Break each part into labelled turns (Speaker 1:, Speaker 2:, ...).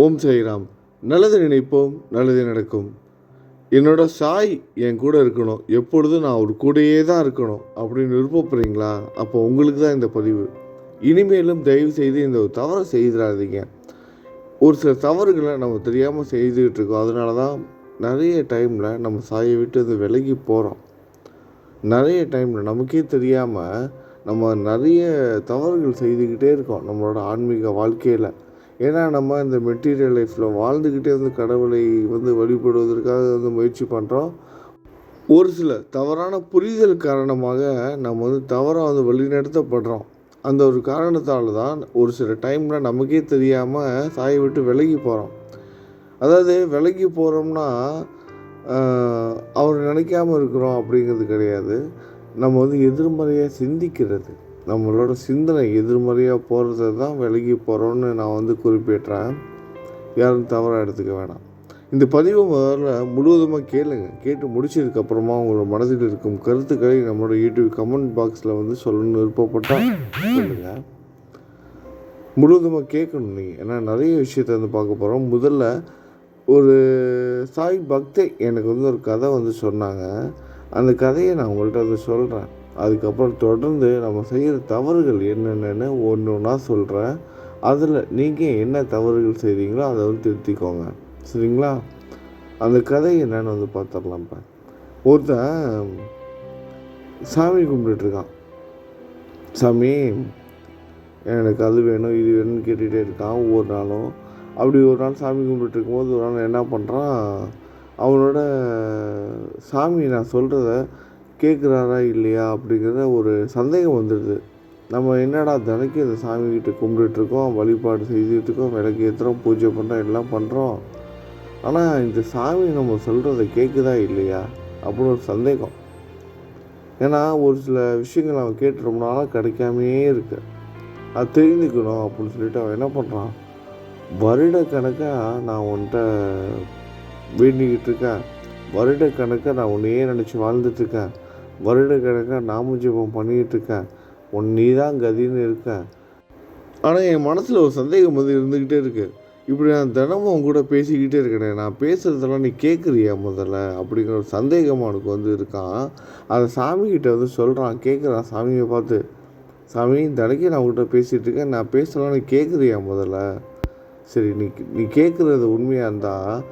Speaker 1: ஓம் சாய்ராம் நல்லது நினைப்போம் நல்லது நடக்கும். என்னோட சாய் என் கூட இருக்கணும் எப்பொழுதும் நான் ஒரு கூடயே தான் இருக்கணும் அப்படின்னு விருப்பப்படுறீங்களா? அப்போ உங்களுக்கு தான் இந்த பதிவு. இனிமேலும் தயவு செய்து இந்த ஒரு தவறை செய்திடாதீங்க. ஒரு சில தவறுகளை நம்ம தெரியாமல் செய்துக்கிட்டு இருக்கோம். அதனால தான் நிறைய டைமில் நம்ம சாயை விட்டு அது விலகி போகிறோம் நிறைய டைமில் நமக்கே தெரியாமல் நம்ம நிறைய தவறுகள் செய்துக்கிட்டே இருக்கோம். நம்மளோட ஆன்மீக வாழ்க்கையில். ஏன்னா நம்ம இந்த மெட்டீரியல் லைஃப்பில் வாழ்ந்துக்கிட்டே வந்து கடவுளை வந்து வழிபடுவதற்காக வந்து முயற்சி பண்ணுறோம் ஒரு சில தவறான புரிதல் காரணமாக நம்ம வந்து தவறாக வந்து வழிநடத்தப்படுறோம். அந்த ஒரு காரணத்தால் தான் ஒரு சில டைமில் நமக்கே தெரியாமல் தாயை விட்டு விலகி போகிறோம் அதாவது விலகி போகிறோம்னா அவர் நினைக்காம இருக்கிறோம் அப்படிங்கிறது கிடையாது. நம்ம வந்து எதிர்மறையாக சிந்திக்கிறது. நம்மளோட சிந்தனை எதிர்மறையாக போகிறது தான் விலகி போகிறோன்னு நான் வந்து குறிப்பிட்றேன். யாரும் தவறாக எடுத்துக்க வேணாம். இந்த பதிவை முதல்ல முழுவதுமாக கேளுங்க. கேட்டு முடிச்சதுக்கப்புறமா உங்களோட மனதில் இருக்கும் கருத்துக்களை நம்மளோட யூடியூப் கமெண்ட் பாக்ஸில் வந்து சொல்லணும்னு விருப்பப்பட்டால் சொல்லுங்கள் முழுவதுமாக கேட்கணும் நீங்கள் ஏன்னா நிறைய விஷயத்தை வந்து பார்க்க போகிறோம் முதல்ல ஒரு சாய் பக்தை எனக்கு வந்து ஒரு கதை வந்து சொன்னாங்க. அந்த கதையை நான் உங்கள்கிட்ட வந்து சொல்கிறேன் அதுக்கப்புறம் தொடர்ந்து நம்ம செய்கிற தவறுகள் என்னென்னு ஒன்று ஒன்றா சொல்கிறேன். அதில் நீங்கள் என்ன தவறுகள் செய்கிறீங்களோ அதை வந்து திருத்திக்கோங்க. சரிங்களா? அந்த கதை என்னென்னு வந்து பார்த்துடலாம்ப்பா ஒருத்தன் சாமி கும்பிட்டுருக்கான் சாமி எனக்கு அது வேணும் இது வேணும்னு கேட்டுகிட்டே இருக்கான் ஒவ்வொரு நாளும். அப்படி ஒரு நாள் சாமி கும்பிட்டு இருக்கும்போது ஒரு நாள் என்ன பண்ணுறான் அவனோட சாமி நான் சொல்கிறத கேட்குறாரா இல்லையா அப்படிங்கிற ஒரு சந்தேகம் வந்துடுது. நம்ம என்னடா தினைக்கும் இந்த சாமிக்கிட்ட கும்பிட்டுட்ருக்கோம் கும்பிட்டுருக்கோம் வழிபாடு செய்துட்டுருக்கோம் விளக்கு ஏற்றுறோம் பூஜை பண்ணுறோம் எல்லாம் பண்ணுறோம் ஆனால் இந்த சாமி நம்ம சொல்கிறத கேட்குதா இல்லையா அப்படின்னு ஒரு சந்தேகம். ஏன்னா ஒரு சில விஷயங்கள் அவன் கேட்டு ரொம்ப நாளாக கிடைக்காமையே இருக்கு. அது தெரிஞ்சுக்கணும் அப்படின்னு சொல்லிட்டு அவன் என்ன பண்ணுறான் வருடக்கணக்காக நான் உன்கிட்ட வேண்டிக்கிட்டு இருக்கேன். வருடக்கணக்காக நான் உன்னையே நினச்சி வாழ்ந்துட்டுருக்கேன் வருடக்கணக்காக நாம ஜெபம் பண்ணிக்கிட்டு இருக்கேன் உன் நீ தான் கதின்னு இருக்கேன் ஆனால் என் மனசில் ஒரு சந்தேகம் வந்து இருந்துக்கிட்டே இருக்கு. இப்படி நான் தினமும் உன் கூட பேசிக்கிட்டே இருக்கேனே நான் பேசுகிறதெல்லாம் நீ கேட்குறியா முதல்ல? அப்படிங்கிற ஒரு சந்தேகம் அவனுக்கு வந்து இருக்கான். அதை சாமிக்கிட்ட வந்து சொல்கிறான் கேட்குறான் சாமியை பார்த்து. சாமி தினைக்கு நான் உங்கள்கிட்ட பேசிகிட்டு இருக்கேன் நான் பேசலாம் நீ கேட்குறியா முதல்ல? சரி நீ நீ கேட்குறது உண்மையாக இருந்தால்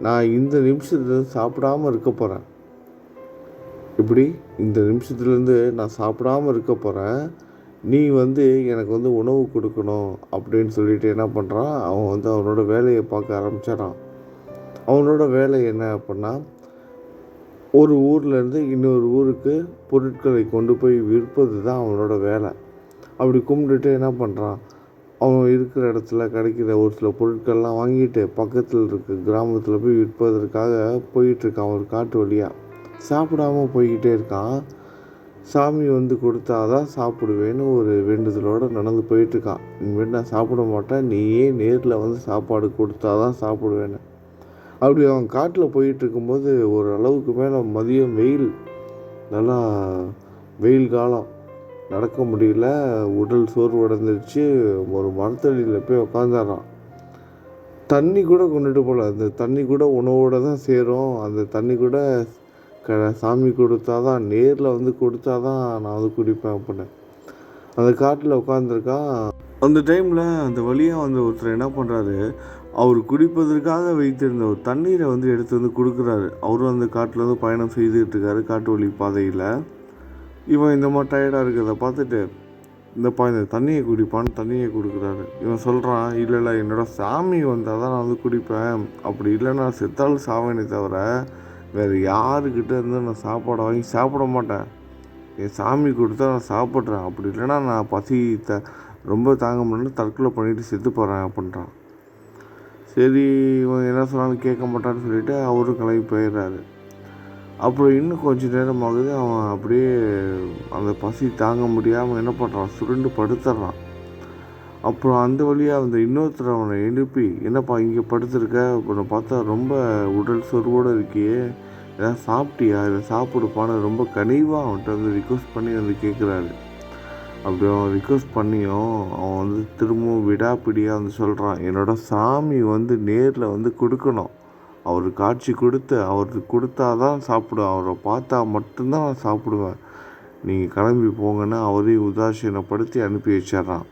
Speaker 1: நான் இந்த நிமிஷத்துலேருந்து சாப்பிடாம இருக்க போகிறேன் இப்படி இந்த நிமிஷத்துலேருந்து நான் சாப்பிடாம இருக்க போகிறேன் நீ வந்து எனக்கு வந்து உணவு கொடுக்கணும் அப்படின்னு சொல்லிட்டு என்ன பண்ணுறான் அவன் வந்து அவனோட வேலையை பார்க்க ஆரம்பிச்சிடான் அவனோட வேலை என்ன அப்படின்னா ஒரு ஊர்லேருந்து இன்னொரு ஊருக்கு பொருட்களை கொண்டு போய் விற்பது தான் அவனோட வேலை. அப்படி கும்பிட்டுட்டு என்ன பண்ணுறான் அவன் இருக்கிற இடத்துல கிடைக்கிற ஒரு சில பொருட்கள்லாம் வாங்கிட்டு பக்கத்தில் இருக்க கிராமத்தில் போய் விற்பதற்காக போயிட்டுருக்கான் ஒரு காட்டு வழியாக சாப்பிடாம போய்கிட்டே இருக்கான். சாமி வந்து கொடுத்தாதான் சாப்பிடுவேன்னு ஒரு வேண்டுதலோடு நடந்து போயிட்டுருக்கான். இனிமேல் நான் சாப்பிட மாட்டேன். நீயே நேரில் வந்து சாப்பாடு கொடுத்தாதான் சாப்பிடுவேன்னு. அப்படி அவன் காட்டில் போயிட்டு இருக்கும்போது ஒரு அளவுக்கு மேலே மதியம் வெயில். நல்லா வெயில் காலம். நடக்க முடியல. உடல் சோர்வு அடைஞ்சிருச்சு ஒரு மரத்தடியில் போய் உக்காந்துடுறான் தண்ணி கூட கொண்டுட்டு போகல. அந்த தண்ணி கூட உணவோடு தான் சேரும். அந்த தண்ணி கூட சாமி கொடுத்தா தான் நேரில் வந்து கொடுத்தா தான் நான் வந்து குடிப்பேன் அப்படின்னு. அந்த காட்டில் உட்காந்துருக்கான் அந்த டைமில் அந்த வழியாக வந்து ஒருத்தர் என்ன பண்ணுறாரு அவர் குடிப்பதற்காக வைத்திருந்த ஒரு தண்ணீரை வந்து எடுத்து வந்து கொடுக்குறாரு. அவரும் அந்த காட்டில் வந்து பயணம் செய்துக்கிட்டு இருக்காரு காட்டு வழி பாதையில். இவன் இந்த மாதிரி டயர்டாக இருக்கிறத பார்த்துட்டு இந்த இந்த தண்ணியை குடிப்பான்னு தண்ணியை கொடுக்குறாரு. இவன் சொல்கிறான் இல்லை இல்லை என்னோட சாமி வந்தால் தான் நான் வந்து குடிப்பேன். அப்படி இல்லைன்னா செத்தாலும் சாவேனே தவிர வேறு யாருக்கிட்ட இருந்து நான் சாப்பாடை வாங்கி சாப்பிட மாட்டேன். என் சாமி கொடுத்தா நான் சாப்பிட்றேன். அப்படி இல்லைன்னா நான் பசி த ரொம்ப தாங்க முடியல தற்கொலை பண்ணிவிட்டு செத்து போகிறேன் அப்படின்றான். சரி இவன் என்ன சொன்னாலும் கேட்க மாட்டான்னு சொல்லிட்டு அவரும் கிளம்பி போயிடுறாரு. அப்புறம் இன்னும் கொஞ்ச நேரம் ஆகுது அவன் அப்படியே அந்த பசி தாங்க முடியாமல் என்ன பண்ணுறான் சுருண்டு படுத்துடுறான் அப்புறம் அந்த வழியாக அந்த இன்னொருத்தர் அவனை எழுப்பி என்னப்பா இங்கே படுத்திருக்க? அப்படின்னு பார்த்தா ரொம்ப உடல் சோர்வோடு இருக்கியே. ஏதாவது சாப்பிட்டியா? இதை சாப்பிடுப்பான்னு ரொம்ப கனிவாக அவன்கிட்ட வந்து ரிக்வஸ்ட் பண்ணி வந்து கேட்குறாரு அப்படி அவன் ரிக்வஸ்ட் பண்ணியும் அவன் வந்து திரும்பவும் விடாப்பிடியாக வந்து சொல்கிறான் என்னோட சாமி வந்து நேரில் வந்து கொடுக்கணும். அவர் காட்சி கொடுத்து அவருக்கு கொடுத்தா தான் சாப்பிடுவேன். அவரை பார்த்தா மட்டும்தான் நான் சாப்பிடுவேன். நீங்கள் கிளம்பி போங்கன்னு அவரையும் உதாசீனப்படுத்தி அனுப்பி வச்சிட்றான்.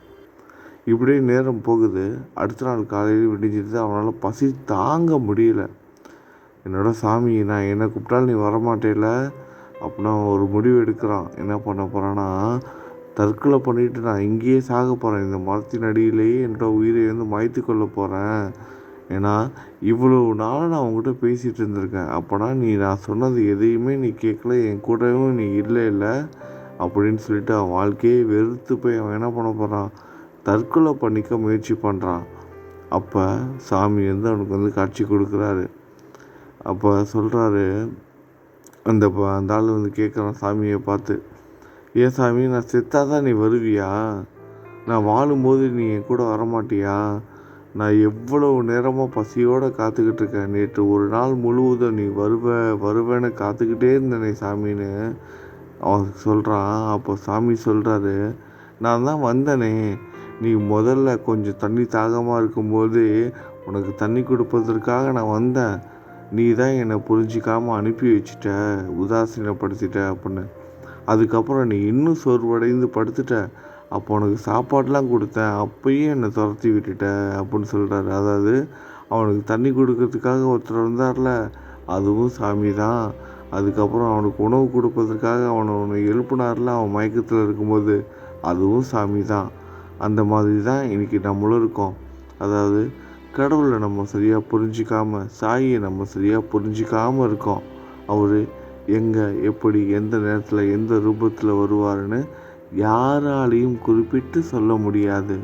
Speaker 1: இப்படியே நேரம் போகுது. அடுத்த நாள் காலையில் விடிஞ்சிட்டு அவனால் பசி தாங்க முடியல. என்னோட சாமி நான் என்ன கூப்பிட்டாலும் நீ வரமாட்டேல. அப்படின்னா ஒரு முடிவு எடுக்கிறான். என்ன பண்ண போகிறான்னா தற்கொலை பண்ணிட்டு நான் இங்கேயே சாக போகிறேன் இந்த மரத்தின் அடியிலேயே என்னோட உயிரை வந்து மாய்த்து கொள்ள போகிறேன் ஏன்னா இவ்வளோ நாள் நான் உங்ககிட்ட பேசிகிட்டு இருந்திருக்கேன். அப்போனா நீ நான் சொன்னது எதையுமே நீ கேட்கல. என் கூடவும் நீ இல்லை இல்லை அப்படின்னு சொல்லிட்டு அவன் வாழ்க்கையே வெறுத்து போய் அவன் என்ன பண்ண போகிறான் தற்கொலை பண்ணிக்க முயற்சி பண்ணுறான் அப்போ சாமி வந்து அவனுக்கு வந்து காட்சி கொடுக்குறாரு. அப்போ சொல்கிறாரு அந்த ப- அந்த ஆள் வந்து கேட்குறான் சாமியை பார்த்து ஏன் சாமி நான் செத்தாதான் நீ வருவியா? நான் வாழும்போது நீ என் கூட வரமாட்டியா? நான் எவ்வளவு நேரமாக பசியோடு காத்துக்கிட்டு இருக்கேன். நேற்று ஒரு நாள் முழுவதும் நீ வருவ வருவேன்னு காத்துக்கிட்டே இருந்தனே சாமின்னு அவன் சொல்கிறான் அப்போ சாமி சொல்கிறாரு நான் தான் வந்தனே. நீ முதல்ல கொஞ்சம் தண்ணி தாகமாக இருக்கும்போது உனக்கு தண்ணி கொடுப்பதற்காக நான் வந்தேன். நீ தான் என்னை புரிஞ்சிக்காமல் அனுப்பி வச்சிட்ட உதாசீனப்படுத்திட்ட அப்படின்னு. அதுக்கப்புறம் நீ இன்னும் சோர்வடைந்து படுத்துட்ட. அப்போ உனக்கு சாப்பாடெலாம் கொடுத்தேன் அப்பயும் என்னை துரத்தி விட்டுட்ட அப்படின்னு சொல்கிறாரு அதாவது அவனுக்கு தண்ணி கொடுக்கறதுக்காக ஒருத்தர் வந்தார்ல அதுவும் சாமி தான். அதுக்கப்புறம் அவனுக்கு உணவு கொடுப்பதற்காக அவனை அவனை எழுப்பினார்ல அவன் மயக்கத்தில் இருக்கும்போது அதுவும் சாமி தான். அந்த மாதிரி தான் இன்றைக்கி நம்மளும் இருக்கோம். அதாவது கடவுளை நம்ம சரியாக புரிஞ்சிக்காம சாயை நம்ம சரியாக புரிஞ்சிக்காமல் இருக்கோம். அவர் எங்கே எப்படி எந்த நேரத்தில் எந்த ரூபத்தில் வருவாருன்னு யாராலையும் குறிப்பிட்டு சொல்ல முடியாது.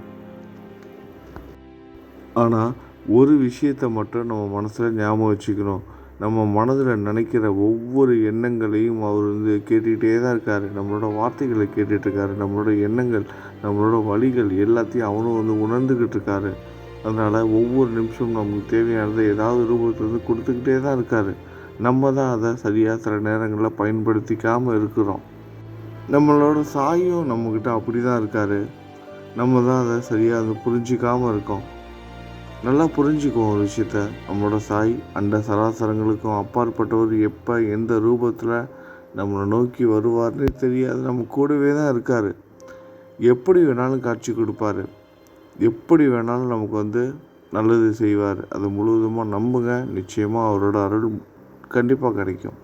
Speaker 1: ஆனால் ஒரு விஷயத்தை மட்டும் நம்ம மனசில் ஞாபகம் வச்சுக்கணும். நம்ம மனதில் நினைக்கிற ஒவ்வொரு எண்ணங்களையும் அவர் வந்து கேட்டுக்கிட்டே தான் இருக்கார். நம்மளோட வார்த்தைகளை கேட்டுட்ருக்காரு நம்மளோட எண்ணங்கள் நம்மளோட வழிகள் எல்லாத்தையும் அவரும் வந்து உணர்ந்துக்கிட்டு இருக்காரு. அதனால் ஒவ்வொரு நிமிஷம் நமக்கு தேவையானதை ஏதாவது ரூபத்தில் வந்து கொடுத்துக்கிட்டே தான் இருக்கார். நம்ம தான் அதை சரியாக சில நேரங்களில் பயன்படுத்திக்காமல் இருக்கிறோம். நம்மளோட சாயும் நம்மக்கிட்ட அப்படி தான் இருக்கார். நம்ம தான் அதை சரியாக அதை புரிஞ்சிக்காமல் இருக்கோம். நல்லா புரிஞ்சுக்குவோம் ஒரு விஷயத்த. நம்மளோட சாய் அந்த சராசரங்களுக்கும் அப்பாற்பட்டவர் எப்போ எந்த ரூபத்தில் நம்மளை நோக்கி வருவார்னு தெரியாது. நம்ம கூடவே தான் இருக்கார். எப்படி வேணாலும் காட்சி கொடுப்பாரு. எப்படி வேணாலும் நமக்கு வந்து நல்லது செய்வார். அதை முழுவதுமாக நம்புங்க. நிச்சயமாக அவரோட அருள் கண்டிப்பாக கிடைக்கும்.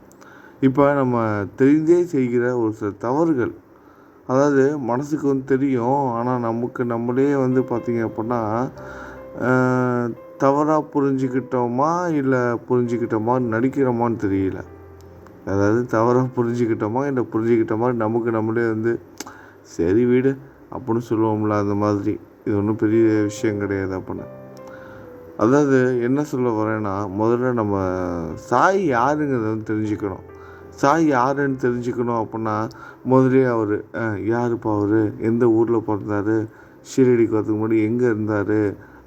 Speaker 1: இப்போ நம்ம தெரிந்தே செய்கிற ஒரு சில தவறுகள். அதாவது மனசுக்கு வந்து தெரியும். ஆனால் நமக்கு நம்மளே வந்து பார்த்திங்க அப்படின்னா தவறாக புரிஞ்சுக்கிட்டோமா இல்லை புரிஞ்சுக்கிட்டோமா நடிக்கிறோமான்னு தெரியல. அதாவது தவறாக புரிஞ்சுக்கிட்டோமா இல்லை புரிஞ்சுக்கிட்டோமா நமக்கு நம்மளே வந்து சரி வீடு அப்படின்னு சொல்லுவோம்ல அந்த மாதிரி. இது ஒன்றும் பெரிய விஷயம் கிடையாது அப்படின்னு. அதாவது என்ன சொல்ல வரேன்னா முதல்ல நம்ம சாய் யாருங்கிறத வந்து தெரிஞ்சுக்கணும். சாய் யாருன்னு தெரிஞ்சுக்கணும் அப்படின்னா முதலே அவர் யாருப்பா அவர்? எந்த ஊரில் பிறந்தாரு? ஷீரடிக்கு வரதுக்கு முன்னாடி எங்கே இருந்தார்?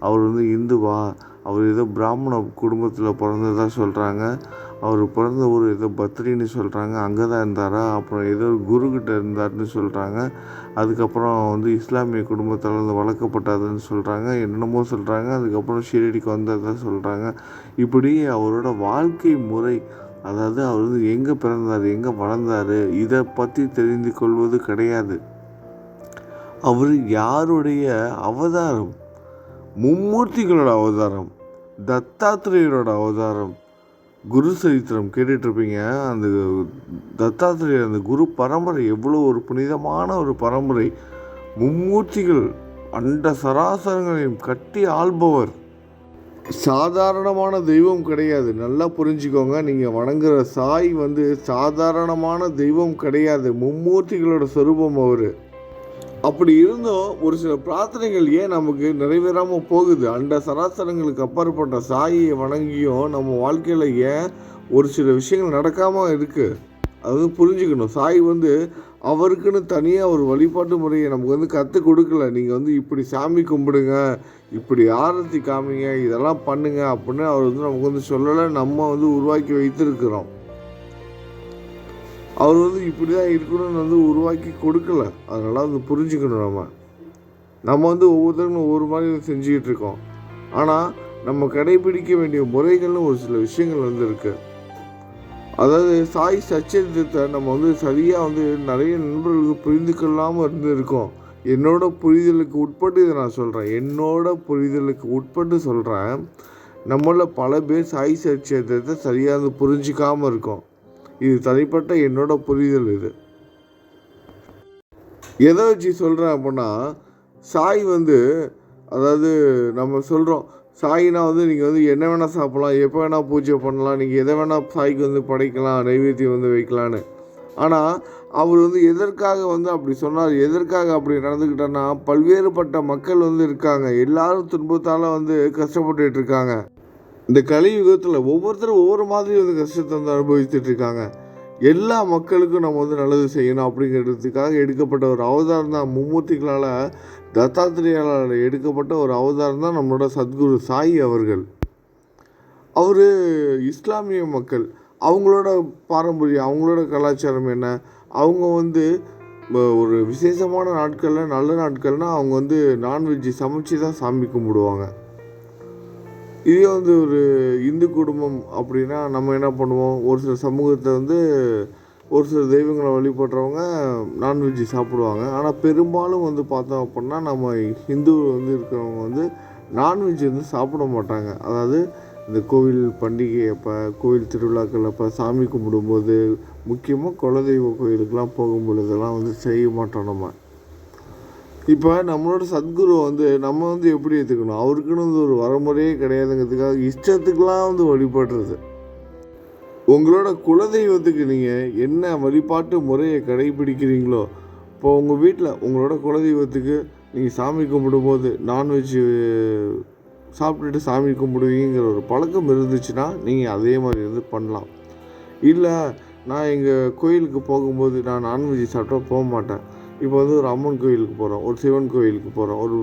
Speaker 1: அவர் வந்து இந்துவா அவர் ஏதோ பிராமண குடும்பத்தில் பிறந்ததா சொல்கிறாங்க அவர் பிறந்த ஊர் ஏதோ பத்ரின்னு சொல்கிறாங்க அங்கே தான் இருந்தாரா? அப்புறம் ஏதோ ஒரு குருக்கிட்ட இருந்தாருன்னு சொல்கிறாங்க அதுக்கப்புறம் வந்து இஸ்லாமிய குடும்பத்தால் வந்து வளர்க்கப்பட்டாதுன்னு சொல்கிறாங்க என்னென்னமோ சொல்கிறாங்க அதுக்கப்புறம் ஷீரடிக்கு வந்ததாக சொல்கிறாங்க இப்படி அவரோட வாழ்க்கை முறை அதாவது அவர் வந்து எங்கே பிறந்தார் எங்கே வளர்ந்தார் இதை பற்றி தெரிந்து கொள்வது கிடையாது. அவர் யாருடைய அவதாரம்? மும்மூர்த்திகளோட அவதாரம் தத்தாத்திரேயரோட அவதாரம். குரு சரித்திரம் கேட்டுட்ருப்பீங்க. அந்த தத்தாத்திரேயர் அந்த குரு பரம்பரை எவ்வளோ ஒரு புனிதமான ஒரு பரம்பரை. மும்மூர்த்திகள் அண்ட சராசரங்களையும் கட்டி ஆள்பவர். சாதாரணமான தெய்வம் கிடையாது. நல்லா புரிஞ்சுக்கோங்க. நீங்கள் வணங்குற சாய் வந்து சாதாரணமான தெய்வம் கிடையாது. மும்மூர்த்திகளோட சொரூபம் அவர். அப்படி இருந்தும் ஒரு சில பிரார்த்தனைகள் ஏன் நமக்கு நிறைவேறாமல் போகுது? அந்த சராசரங்களுக்கு அப்பாற்பட்ட சாயை வணங்கியும் நம்ம வாழ்க்கையில் ஏன் ஒரு சில விஷயங்கள் நடக்காமல் இருக்குது அது புரிஞ்சுக்கணும். சாய் வந்து அவருக்குன்னு தனியாக ஒரு வழிபாட்டு முறையை நமக்கு வந்து கற்றுக் கொடுக்கல. நீங்கள் வந்து இப்படி சாமி கும்பிடுங்க இப்படி ஆரத்தி காமிங்க இதெல்லாம் பண்ணுங்க அப்படின்னு அவர் வந்து நமக்கு வந்து சொல்லலை. நம்ம வந்து உருவாக்கி வைத்திருக்கிறோம். அவர் வந்து இப்படி தான் இருக்கணும்னு வந்து உருவாக்கி கொடுக்கல. அதனால் வந்து புரிஞ்சுக்கணும் நம்ம. நம்ம வந்து ஒவ்வொருத்தரும் ஒவ்வொரு மாதிரி செஞ்சுக்கிட்டு இருக்கோம். ஆனால் நம்ம கடைபிடிக்க வேண்டிய முறைகள்னு ஒரு சில விஷயங்கள் வந்து இருக்குது அதாவது சாய் சச்சரித்தத்தை நம்ம வந்து சரியாக வந்து நிறைய நண்பர்களுக்கு புரிந்து கொள்ளாமல் இருந்திருக்கோம் என்னோட புரிதலுக்கு உட்பட்டு இதை நான் சொல்கிறேன் என்னோட புரிதலுக்கு உட்பட்டு சொல்கிறேன் நம்மள பல பேர் சாய் சச்சரித்தத்தை சரியாக வந்து புரிஞ்சிக்காமல் இருக்கோம். இது தனிப்பட்ட என்னோட புரிதல் இது. எதை வச்சு சொல்கிறேன் அப்படின்னா சாய் வந்து அதாவது நம்ம சொல்கிறோம் சாயினா வந்து நீங்கள் வந்து என்ன வேணால் சாப்பிட்லாம் எப்போ வேணால் பூஜை பண்ணலாம் நீங்கள் எதை வேணால் சாய்க்கு வந்து படைக்கலாம் நைவேத்தியம் வந்து வைக்கலான்னு. ஆனால் அவர் வந்து எதற்காக வந்து அப்படி சொன்னார் எதற்காக அப்படி நடந்துக்கிட்டேன்னா பல்வேறுபட்ட மக்கள் வந்து இருக்காங்க எல்லாரும் துன்பத்தால் வந்து கஷ்டப்பட்டுட்டு இருக்காங்க. இந்த கலியுகத்தில் ஒவ்வொருத்தரும் ஒவ்வொரு மாதிரி வந்து கஷ்டத்தை வந்து அனுபவித்துட்டு இருக்காங்க. எல்லா மக்களுக்கும் நம்ம வந்து நல்லது செய்யணும் அப்படிங்கிறதுக்காக எடுக்கப்பட்ட ஒரு அவதாரம் தான் மும்மூர்த்திகளால் தத்தாத்திரியால் எடுக்கப்பட்ட ஒரு அவதாரம் தான் நம்மளோட சத்குரு சாய் அவர்கள். அவர் இஸ்லாமிய மக்கள். அவங்களோட பாரம்பரியம் அவங்களோட கலாச்சாரம் என்ன? அவங்க வந்து ஒரு விசேஷமான நாட்களில் நல்ல நாட்கள்னால் அவங்க வந்து நான்வெஜ் சமைச்சு தான் சாமி கும்பிடுவாங்க. இதே வந்து ஒரு இந்து குடும்பம் அப்படின்னா நம்ம என்ன பண்ணுவோம்? ஒரு சில சமூகத்தை வந்து ஒரு சில தெய்வங்களை வழிபடுறவங்க நான்வெஜ் சாப்பிடுவாங்க. ஆனால் பெரும்பாலும் வந்து பார்த்தோம் அப்படின்னா நம்ம ஹிந்து வந்து இருக்கிறவங்க வந்து நான்வெஜ் வந்து சாப்பிட மாட்டாங்க. அதாவது இந்த கோவில் பண்டிகை அப்போ கோவில் திருவிழாக்கள் அப்போ சாமி கும்பிடும்போது முக்கியமாக குலதெய்வ கோயிலுக்கெலாம் போகும் பொழுதெல்லாம் வந்து செய்ய மாட்டோம் நம்ம. இப்போ நம்மளோட சத்குரு வந்து நம்ம வந்து எப்படி ஏற்றுக்கணும் அவருக்குன்னு வந்து ஒரு வரமுறையே கிடையாதுங்கிறதுக்காக இஷ்டத்துக்கெலாம் வந்து வழிபடுறது. உங்களோட குலதெய்வத்துக்கு நீங்கள் என்ன வழிபாட்டு முறையை கடைபிடிக்கிறீங்களோ இப்போ உங்கள் வீட்டில் உங்களோட குலதெய்வத்துக்கு நீங்கள் சாமி கும்பிடும்போது நான்வெஜ் சாப்பிட்டுட்டு சாமி கும்பிடுவீங்கிற ஒரு பழக்கம் இருந்துச்சுன்னா நீங்கள் அதே மாதிரி வந்து பண்ணலாம். இல்லை நான் எங்கள் கோயிலுக்கு போகும்போது நான் நான்வெஜ் சாப்பிட்டா போக மாட்டேன். இப்போ வந்து ஒரு அம்மன் கோயிலுக்கு போகிறோம் ஒரு சிவன் கோயிலுக்கு போகிறோம் ஒரு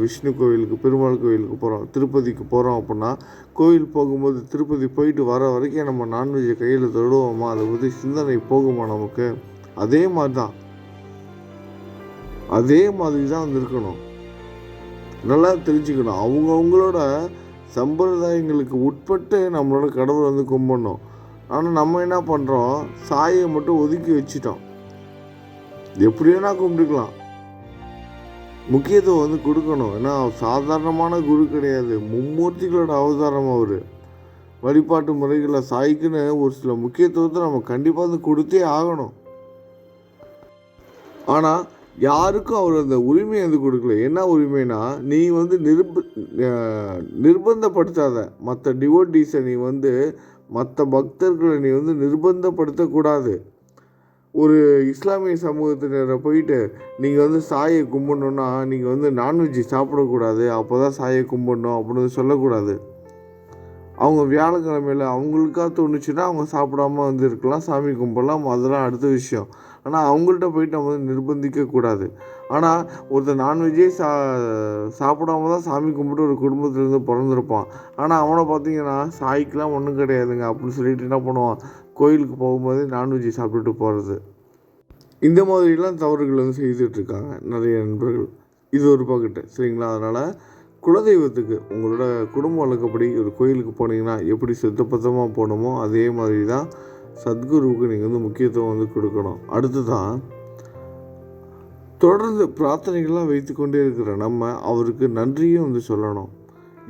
Speaker 1: விஷ்ணு கோயிலுக்கு பெருமாள் கோயிலுக்கு போகிறோம் திருப்பதிக்கு போகிறோம் அப்படின்னா கோயில் போகும்போது திருப்பதி போயிட்டு வர வரைக்கும் நம்ம நான்வெஜ்ஜை கையில் தொடுவோமா? அதை பற்றி சிந்தனை போகுமா நமக்கு? அதே மாதிரி தான் அதே மாதிரி தான் வந்து இருக்கணும். நல்லா தெரிஞ்சுக்கணும். அவங்கவுங்களோட சம்பிரதாயங்களுக்கு உட்பட்டு நம்மளோட கடவுளை வந்து கும்பிடணும். ஆனால் நம்ம என்ன பண்ணுறோம் சாயை மட்டும் ஒதுக்கி வச்சிட்டோம். எப்படி வேணா கும்பிட்டுக்கலாம். முக்கியத்துவம் வந்து கொடுக்கணும். ஏன்னா சாதாரணமான குரு கிடையாது. மும்மூர்த்திகளோட அவதாரம் அவர். வழிபாட்டு முறைகளை சாய்க்குன்னு ஒரு சில முக்கியத்துவத்தை நம்ம கண்டிப்பாக வந்து கொடுத்தே ஆகணும். ஆனால் யாருக்கும் அவர் அந்த உரிமையை வந்து கொடுக்கல. என்ன உரிமைனா நீ வந்து நிர்ப நிர்பந்தப்படுத்தாத மற்ற டிவோட்டீஸை நீ வந்து மற்ற பக்தர்களை நீ வந்து நிர்பந்தப்படுத்தக்கூடாது. ஒரு இஸ்லாமிய சமூகத்தினரை போயிட்டு நீங்கள் வந்து சாயை கும்பிடணுன்னா நீங்கள் வந்து நான்வெஜ் சாப்பிடக்கூடாது. அப்போ தான் சாயை கும்பிடணும் அப்படின்னு சொல்லக்கூடாது. அவங்க வியாழக்கிழமையில் அவங்களுக்காக தோணுச்சுன்னா அவங்க சாப்பிடாம வந்து இருக்கலாம். சாமி கும்பிடலாம். அதெல்லாம் அடுத்த விஷயம். ஆனால் அவங்கள்ட்ட போயிட்டு நம்ம வந்து நிர்பந்திக்க கூடாது ஆனால் ஒருத்தர் நான்வெஜ்ஜே சா சாப்பிடாம தான் சாமி கும்பிட்டு ஒரு குடும்பத்துலேருந்து பிறந்திருப்பான். ஆனால் அவனை பார்த்தீங்கன்னா சாய்க்கெலாம் ஒன்றும் கிடையாதுங்க அப்படின்னு சொல்லிட்டு என்ன பண்ணுவான்? கோயிலுக்கு போகும்போது நான்வெஜ்ஜு சாப்பிட்டுட்டு போகிறது இந்த மாதிரிலாம் தவறுகள் வந்து செய்துட்ருக்காங்க நிறைய நண்பர்கள். இது ஒரு பக்கெட்டு சரிங்களா? அதனால் குலதெய்வத்துக்கு உங்களோட குடும்ப வழக்கப்படி ஒரு கோயிலுக்கு போனீங்கன்னா எப்படி சுத்தபத்தமாக போகணுமோ அதே மாதிரி தான் சத்குருவுக்கு நீங்கள் வந்து முக்கியத்துவம் வந்து கொடுக்கணும். அடுத்து தான் தொடர்ந்து பிரார்த்தனைகள்லாம் வைத்துக்கொண்டே இருக்கிற நம்ம அவருக்கு நன்றியும் வந்து சொல்லணும்.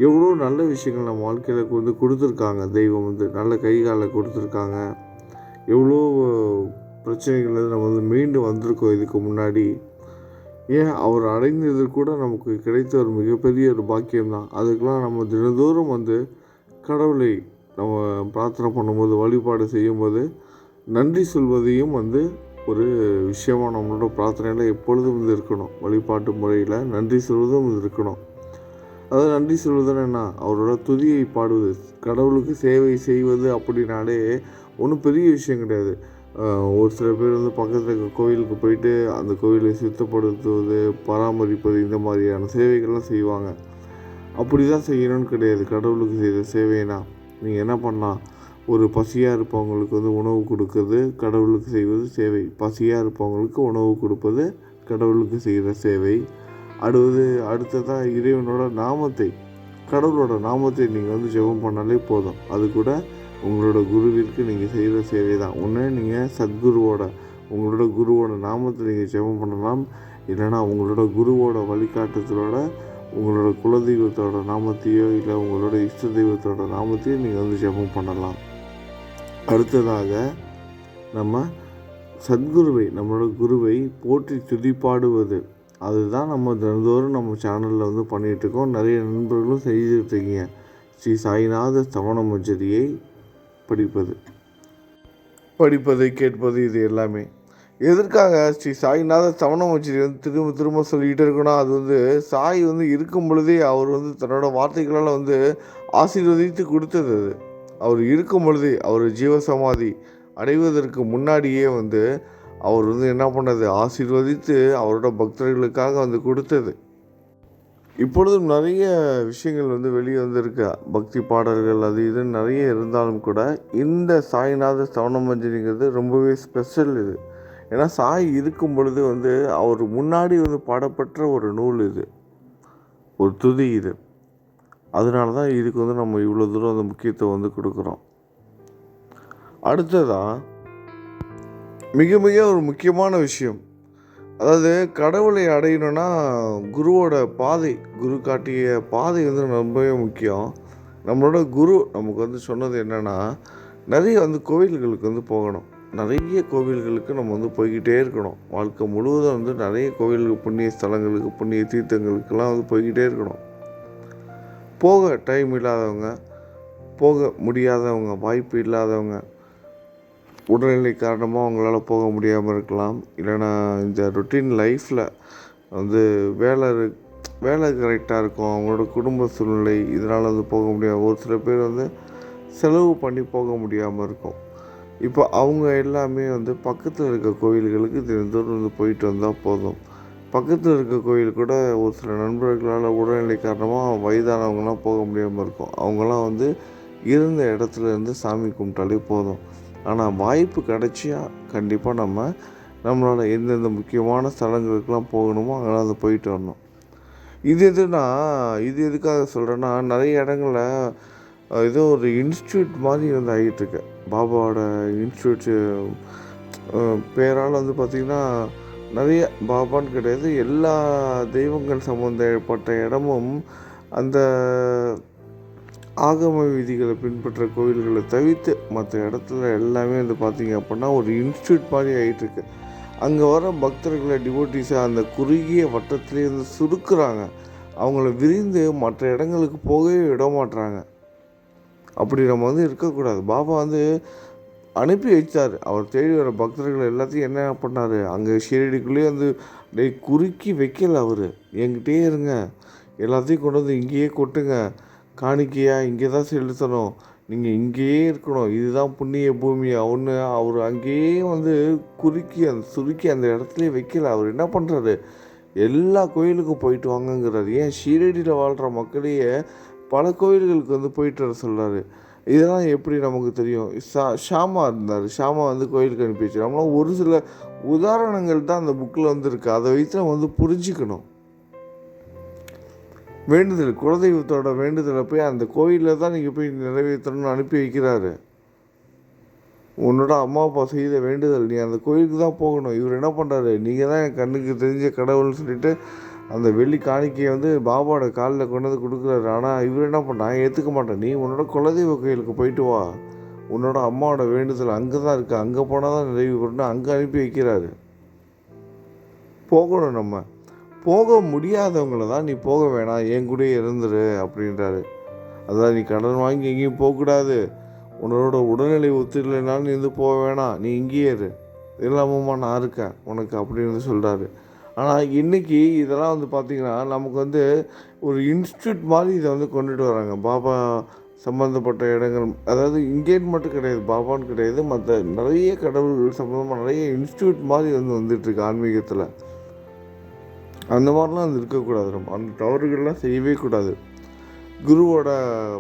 Speaker 1: எவ்வளோ நல்ல விஷயங்கள் நம்ம வாழ்க்கையில் வந்து கொடுத்துருக்காங்க. தெய்வம் வந்து நல்ல கை காலை கொடுத்துருக்காங்க. எவ்வளோ பிரச்சனைகள் நம்ம வந்து மீண்டு வந்திருக்கோம் இதுக்கு முன்னாடி. ஏன்? அவர் அடைந்தது கூட நமக்கு கிடைத்த ஒரு மிகப்பெரிய ஒரு பாக்கியம் தான் அதுக்கெலாம் நம்ம தினந்தோறும் வந்து கடவுளை நம்ம பிரார்த்தனை பண்ணும்போது வழிபாடு செய்யும்போது நன்றி சொல்வதையும் வந்து ஒரு விஷயமா நம்மளோட பிரார்த்தனையில் எப்பொழுதும் வந்து இருக்கணும். வழிபாட்டு முறையில் நன்றி சொல்வதும் வந்து இருக்கணும். அதாவது நன்றி சொல்வதுன்னு என்ன அவரோட துதியை பாடுவது கடவுளுக்கு சேவை செய்வது அப்படின்னாலே ஒன்றும் பெரிய விஷயம் கிடையாது. ஒரு சில பேர் வந்து பக்கத்தில் இருக்க கோயிலுக்கு போயிட்டு அந்த கோயிலை சுத்தப்படுத்துவது பராமரிப்பது இந்த மாதிரியான சேவைகள்லாம் செய்வாங்க. அப்படி தான் செய்யணும்னு கிடையாது. கடவுளுக்கு செய்கிற சேவைனா நீங்கள் என்ன பண்ணலாம் ஒரு பசியாக இருப்பவங்களுக்கு வந்து உணவு கொடுக்கறது கடவுளுக்கு செய்வது சேவை. பசியாக இருப்பவங்களுக்கு உணவு கொடுப்பது கடவுளுக்கு செய்கிற சேவை. அடுத்தது அடுத்ததாக இறைவனோட நாமத்தை கடவுளோட நாமத்தை நீங்கள் வந்து ஜெபம் பண்ணாலே போதும். அது கூட உங்களோட குருவிற்கு நீங்கள் செய்கிற சேவை தான் ஒன்று நீங்கள் சத்குருவோட உங்களோட குருவோட நாமத்தை நீங்கள் ஜெபம் பண்ணலாம். இல்லைன்னா உங்களோட குருவோட வழிகாட்டத்தோட உங்களோட குலதெய்வத்தோட நாமத்தையோ இல்லை உங்களோட இஷ்ட தெய்வத்தோட நாமத்தையோ நீங்கள் வந்து ஜெபம் பண்ணலாம். அடுத்ததாக நம்ம சத்குருவை நம்மளோட குருவை போற்றி துதிப்பாடுவது. அதுதான் நம்ம தினந்தோறும் நம்ம சேனலில் வந்து பண்ணிகிட்ருக்கோம் நிறைய நண்பர்களும் செய்துட்ருக்கீங்க ஸ்ரீ சாய்நாத சவண மஞ்சரியை படிப்பது. படிப்பது கேட்பது இது எல்லாமே. எதற்காக ஸ்ரீ சாய்நாத சவண மஞ்சரி வந்து திரும்ப திரும்ப சொல்லிக்கிட்டே இருக்கணும் அது வந்து சாய் வந்து இருக்கும் பொழுதே அவர் வந்து தன்னோட வார்த்தைகளால் வந்து ஆசீர்வதித்து கொடுத்தது அது. அவர் இருக்கும் பொழுதே அவர் ஜீவசமாதி அடைவதற்கு முன்னாடியே வந்து அவர் வந்து என்ன பண்ணது? ஆசீர்வதித்து அவரோட பக்தர்களுக்காக வந்து கொடுத்தது. இப்பொழுதும் நிறைய விஷயங்கள் வந்து வெளியே வந்திருக்கு. பக்தி பாடல்கள் அது இதுன்னு நிறைய இருந்தாலும் கூட இந்த சாய்நாத சவணமஞ்சனிங்கிறது ரொம்பவே ஸ்பெஷல் இது. ஏன்னா சாய் இருக்கும் பொழுது வந்து அவர் முன்னாடி வந்து பாடப்பட்ட ஒரு நூல் இது. ஒரு துதி இது. அதனால தான் இதுக்கு வந்து நம்ம இவ்வளோ தூரம் அந்த முக்கியத்துவம் வந்து கொடுக்குறோம். அடுத்ததாக மிக மிக ஒரு முக்கியமான விஷயம். அதாவது கடவுளை அடையணும்னா குருவோட பாதை குரு காட்டிய பாதை வந்து ரொம்பவே முக்கியம். நம்மளோட குரு நமக்கு வந்து சொன்னது என்னென்னா நிறைய வந்து கோவில்களுக்கு வந்து போகணும். நிறைய கோவில்களுக்கு நம்ம வந்து போய்கிட்டே இருக்கணும். வாழ்க்கை முழுவதும் வந்து நிறைய கோவிலுக்கு புண்ணிய ஸ்தலங்களுக்கு புண்ணிய தீர்த்தங்களுக்கெல்லாம் வந்து போய்கிட்டே இருக்கணும். போக டைம் இல்லாதவங்க போக முடியாதவங்க வாய்ப்பு இல்லாதவங்க உடல்நிலை காரணமாக அவங்களால போக முடியாமல் இருக்கலாம். இல்லைன்னா இந்த ரொட்டீன் லைஃப்பில் வந்து வேலை வேலை கரெக்டாக இருக்கும். அவங்களோட குடும்ப சூழ்நிலை இதனால் வந்து போக முடியாது. ஒரு சில பேர் வந்து செலவு பண்ணி போக முடியாமல் இருக்கும். இப்போ அவங்க எல்லாமே வந்து பக்கத்தில் இருக்க கோவில்களுக்கு தினந்தோறும் வந்து போயிட்டு வந்தால் போதும். பக்கத்தில் இருக்க கோயில் கூட ஒரு சில நண்பர்களால் உடல்நிலை காரணமாக வயதானவங்களாம் போக முடியாமல் இருக்கும். அவங்களாம் வந்து இருந்த இடத்துல இருந்து சாமி கும்பிட்டாலே போதும். ஆனால் வாய்ப்பு கிடைச்சியா? கண்டிப்பாக நம்ம நம்மளால் எந்தெந்த முக்கியமான ஸ்தலங்களுக்கெல்லாம் போகணுமோ அங்கெல்லாம் வந்து போயிட்டு வரணும். இது எதுனா இது எதுக்காக சொல்கிறேன்னா நிறைய இடங்களில் ஏதோ ஒரு இன்ஸ்டியூட் மாதிரி வந்து ஆகிட்டுருக்கு பாபாவோட இன்ஸ்டியூட்டு பேரால் வந்து பார்த்திங்கன்னா நிறைய பாபான்னு கிடையாது எல்லா தெய்வங்கள் சம்மந்தப்பட்ட இடமும் அந்த ஆகம விதிகளை பின்பற்ற கோவில்களை தவிர்த்து மற்ற இடத்துல எல்லாமே வந்து பார்த்திங்க அப்படின்னா ஒரு இன்ஸ்டியூட் மாதிரி ஆகிட்டுருக்கு அங்கே வர பக்தர்களை டிவோட்டிஸை அந்த குறுகிய வட்டத்திலே வந்து சுருக்குறாங்க. அவங்கள விரிந்து மற்ற இடங்களுக்கு போகவே விட மாட்டுறாங்க அப்படி நம்ம வந்து இருக்கக்கூடாது. பாபா வந்து அனுப்பி வச்சார் அவர் தேடி வர பக்தர்கள் எல்லாத்தையும் என்ன பண்ணார்? அங்கே ஷீரடிக்குள்ளேயே வந்து டெய் குறுக்கி வைக்கல அவர். என்கிட்டயே இருங்க. எல்லாத்தையும் கொண்டு வந்து இங்கேயே கொட்டுங்க. காணிக்கையா? இங்கே தான் செலுத்தணும். நீங்கள் இங்கேயே இருக்கணும். இதுதான் புண்ணிய பூமி. ஒன்று அவர் அங்கேயே வந்து குறுக்கி அந்த சுருக்கி அந்த இடத்துலயே வைக்கல. அவர் என்ன பண்ணுறாரு எல்லா கோயிலுக்கும் போயிட்டு வாங்கங்கிறாரு. ஏன்? ஷீரடியில் வாழ்கிற மக்களையே பல கோயில்களுக்கு வந்து போயிட்டு வர சொல்கிறாரு இதெல்லாம் எப்படி நமக்கு தெரியும்? ஷா ஷாமா இருந்தார். ஷாமா வந்து கோயிலுக்கு அனுப்பி வச்சு நம்மளாம் ஒரு சில உதாரணங்கள் தான் அந்த புக்கில் வந்து இருக்குது அதை வைத்து நம்ம வந்து புரிஞ்சுக்கணும். வேண்டுதல் குலதெய்வத்தோட வேண்டுதலை போய் அந்த கோயிலில் தான் நீங்கள் போய் நிறைவேற்றணும்னு அனுப்பி வைக்கிறாரு. உன்னோட அம்மா அப்பா செய்த வேண்டுதல் நீ அந்த கோயிலுக்கு தான் போகணும். இவர் என்ன பண்ணுறாரு நீங்கள் தான் என் கண்ணுக்கு தெரிஞ்ச கடவுள்னு சொல்லிட்டு அந்த வெள்ளி காணிக்கையை வந்து பாபாவோட காலில் கொண்டு வந்து கொடுக்குறாரு. ஆனால் இவர் என்ன பண்ணா ஏற்றுக்க மாட்டேன். நீ உன்னோட குலதெய்வ கோயிலுக்கு போயிட்டு வா. உன்னோட அம்மாவோட வேண்டுதல் அங்கே தான் இருக்குது அங்கே போனால் தான் நிறைவு பெறணும் அங்கே அனுப்பி வைக்கிறாரு. போகணும் நம்ம. போக முடியாதவங்கள தான் நீ போக வேணாம் என் கூடயே இருந்துரு அப்படின்றாரு. அதான் நீ கடன் வாங்கி எங்கேயும் போகக்கூடாது. உன்னோட உடல்நிலை ஒத்துழைனாலும் நீ வந்து போக வேணாம் நீ இங்கேயே இரு. இல்லாமம்மா நான் இருக்கேன் உனக்கு அப்படின்னு சொல்கிறாரு ஆனால் இன்றைக்கி இதெல்லாம் வந்து பார்த்திங்கன்னா நமக்கு வந்து ஒரு இன்ஸ்டியூட் மாதிரி இதை வந்து கொண்டுட்டு வராங்க. பாபா சம்மந்தப்பட்ட இடங்கள் அதாவது இங்கேன்னு மட்டும் கிடையாது பாபான்னு கிடையாது மற்ற நிறைய கடவுள்கள் சம்மந்தமாக நிறைய இன்ஸ்டியூட் மாதிரி வந்து வந்துட்டுருக்கு ஆன்மீகத்தில். அந்த மாதிரிலாம் அது இருக்கக்கூடாது நம்ம அந்த தவறுகள்லாம் செய்யவே கூடாது. குருவோட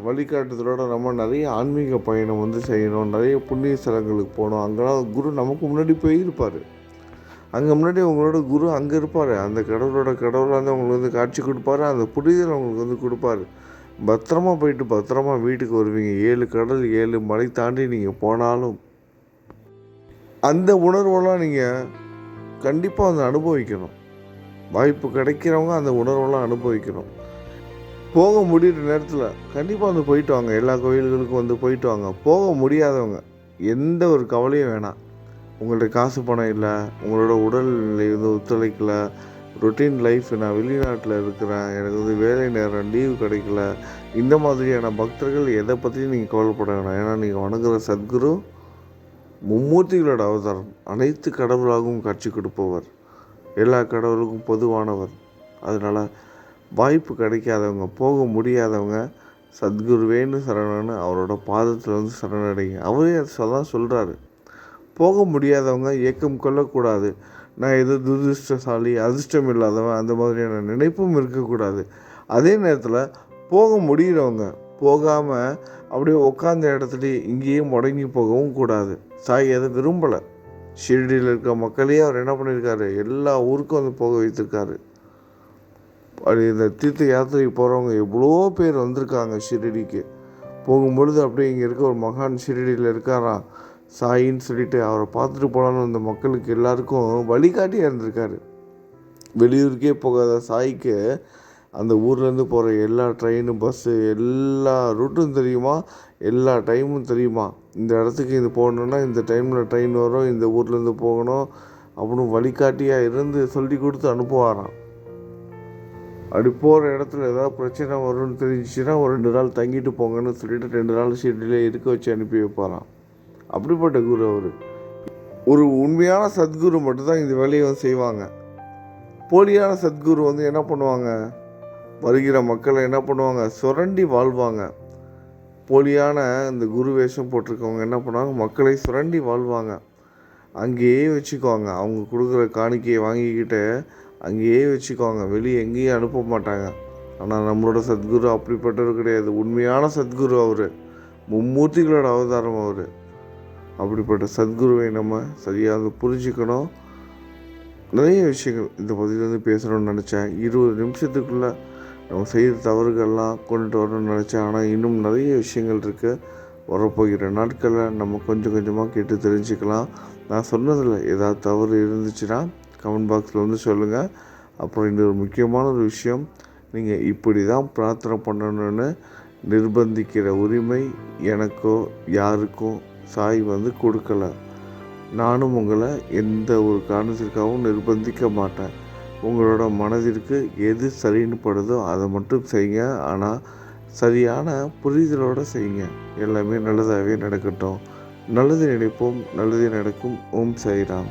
Speaker 1: வழிகாட்டுதலோட நம்ம நிறைய ஆன்மீக பயணம் வந்து செய்யணும். நிறைய புண்ணிய ஸ்தலங்களுக்கு போகணும். அங்கெல்லாம் குரு நமக்கு முன்னாடி போயிருப்பார் அங்கே முன்னாடி உங்களோட குரு அங்கே இருப்பார். அந்த கடவுளோட கடவுளாக வந்து உங்களுக்கு வந்து காட்சி கொடுப்பாரு. அந்த புரிதல் உங்களுக்கு வந்து கொடுப்பாரு. பத்திரமா போயிட்டு பத்திரமா வீட்டுக்கு வருவீங்க. ஏழு கடல் ஏழு மலை தாண்டி நீங்கள் போனாலும் அந்த உணர்வெல்லாம் நீங்கள் கண்டிப்பாக வந்து அனுபவிக்கணும். வாய்ப்பு கிடைக்கிறவங்க அந்த உணர்வெல்லாம் அனுபவிக்கணும். போக முடியிற நேரத்தில் கண்டிப்பாக வந்து போயிட்டு வாங்க. எல்லா கோயில்களுக்கும் வந்து போயிட்டு வாங்க. போக முடியாதவங்க எந்த ஒரு கவலையும் வேணாம். உங்கள்ட்ட காசு பணம் இல்லை உங்களோட உடல்நிலை வந்து ஒத்துழைக்கல ரொட்டீன் லைஃப் நான் வெளிநாட்டில் இருக்கிறேன் எனக்கு வந்து வேலை நேரம் லீவு கிடைக்கல இந்த மாதிரியான பக்தர்கள் எதை பற்றியும் நீங்கள் கவலைப்பட வேணாம். ஏன்னா நீங்கள் வணங்குற சத்குரு மும்மூர்த்திகளோட அவதாரம். அனைத்து கடவுளாகவும் காட்சி கொடுப்பவர். எல்லா கடவுளுக்கும் பொதுவானவர். அதனால் வாய்ப்பு கிடைக்காதவங்க போக முடியாதவங்க சத்குருவேன்னு சரணன்னு அவரோட பாதத்தில் வந்து சரணடைங்க. அவரே அதை சொல்கிறாரு போக முடியாதவங்க ஏக்கம் கொள்ளக்கூடாது. நான் ஏதோ துரதிருஷ்டசாலி அதிர்ஷ்டம் இல்லாதவன் அந்த மாதிரியான நினைப்பும் இருக்கக்கூடாது. அதே நேரத்தில் போக முடிகிறவங்க போகாமல் அப்படியே உட்காந்த இடத்துலையே இங்கேயே முடங்கி போகவும் கூடாது. சாய் அதை விரும்பலை. ஷிரடியில் இருக்க மக்களையே அவர் என்ன பண்ணியிருக்காரு? எல்லா ஊருக்கும் வந்து போக வைத்திருக்காரு. அப்படி இந்த தீர்த்த யாத்திரைக்கு போகிறவங்க எவ்வளோ பேர் வந்திருக்காங்க ஷிரடிக்கு. போகும்பொழுது அப்படியே இங்கே இருக்க ஒரு மகான் ஷிரடியில் இருக்காராம் சாயின்னு சொல்லிட்டு அவரை பார்த்துட்டு போனாலும் அந்த மக்களுக்கு எல்லாருக்கும் வழிகாட்டியாக இருந்திருக்காரு. வெளியூருக்கே போகாத சாய்க்கு அந்த ஊர்லேருந்து போகிற எல்லா ட்ரெயினும் பஸ்ஸு எல்லா ரூட்டும் தெரியுமா? எல்லா டைமும் தெரியுமா? இந்த இடத்துக்கு இது போகணுன்னா இந்த டைமில் ட்ரெயின் வரும் இந்த ஊர்லேருந்து போகணும் அப்படின்னு வழிகாட்டியாக இருந்து சொல்லி கொடுத்து அனுப்புவாராம். அப்படி போகிற இடத்துல ஏதாவது பிரச்சனை வரும்னு தெரிஞ்சிச்சுன்னா ஒரு ரெண்டு நாள் தங்கிட்டு போங்கன்னு சொல்லிட்டு ரெண்டு நாள் சீட்டிலே இருக்க வச்சு அனுப்பி வைப்பாராம். அப்படிப்பட்ட குரு அவர். ஒரு உண்மையான சத்குரு மட்டும்தான் இந்த வேலையை வந்து செய்வாங்க. போலியான சத்குரு வந்து என்ன பண்ணுவாங்க? வருகிற மக்களை என்ன பண்ணுவாங்க? சுரண்டி வாழ்வாங்க. போலியான இந்த குரு வேஷம் போட்டிருக்கவங்க என்ன பண்ணுவாங்க? மக்களை சுரண்டி வாழ்வாங்க. அங்கேயே வச்சுக்குவாங்க. அவங்க கொடுக்குற காணிக்கையை வாங்கிக்கிட்டு அங்கேயே வச்சுக்குவாங்க. வெளியே எங்கேயும் அனுப்ப மாட்டாங்க. ஆனால் நம்மளோட சத்குரு அப்படிப்பட்டவர் கிடையாது. உண்மையான சத்குரு அவர். மும்மூர்த்திகளோட அவதாரம் அவர். அப்படிப்பட்ட சத்குருவை நம்ம சரியாக புரிஞ்சுக்கணும். நிறைய விஷயங்கள் இந்த பகுதியிலேருந்து பேசணும்னு நினச்சேன். இருபது நிமிஷத்துக்குள்ளே நம்ம செய்த தவறுகள்லாம் கொண்டுட்டு வரணும்னு நினச்சேன். ஆனால் இன்னும் நிறைய விஷயங்கள் இருக்குது வரப்போகிற நாட்களில் நம்ம கொஞ்சம் கொஞ்சமாக கேட்டு தெரிஞ்சுக்கலாம். நான் சொன்னதில் ஏதாவது தவறு இருந்துச்சுன்னா கமெண்ட் பாக்ஸில் வந்து சொல்லுங்கள் அப்புறம் இன்னொரு முக்கியமான ஒரு விஷயம். நீங்கள் இப்படி தான் பிரார்த்தனை பண்ணணும்னு நிர்பந்திக்கிற உரிமை எனக்கோ யாருக்கும் சாய் வந்து கொடுக்கல. நானும் உங்களை எந்த ஒரு காரணத்திற்காகவும் நிர்பந்திக்க மாட்டேன். உங்களோட மனதிற்கு எது சரின்னு படுதோ அதை மட்டும் செய்யுங்க. ஆனால் சரியான புரிதலோடு செய்யுங்க. எல்லாமே நல்லதாகவே நடக்கட்டும். நல்லது நினைப்போம் நல்லது நடக்கும். ஓம் சாய்ராம்.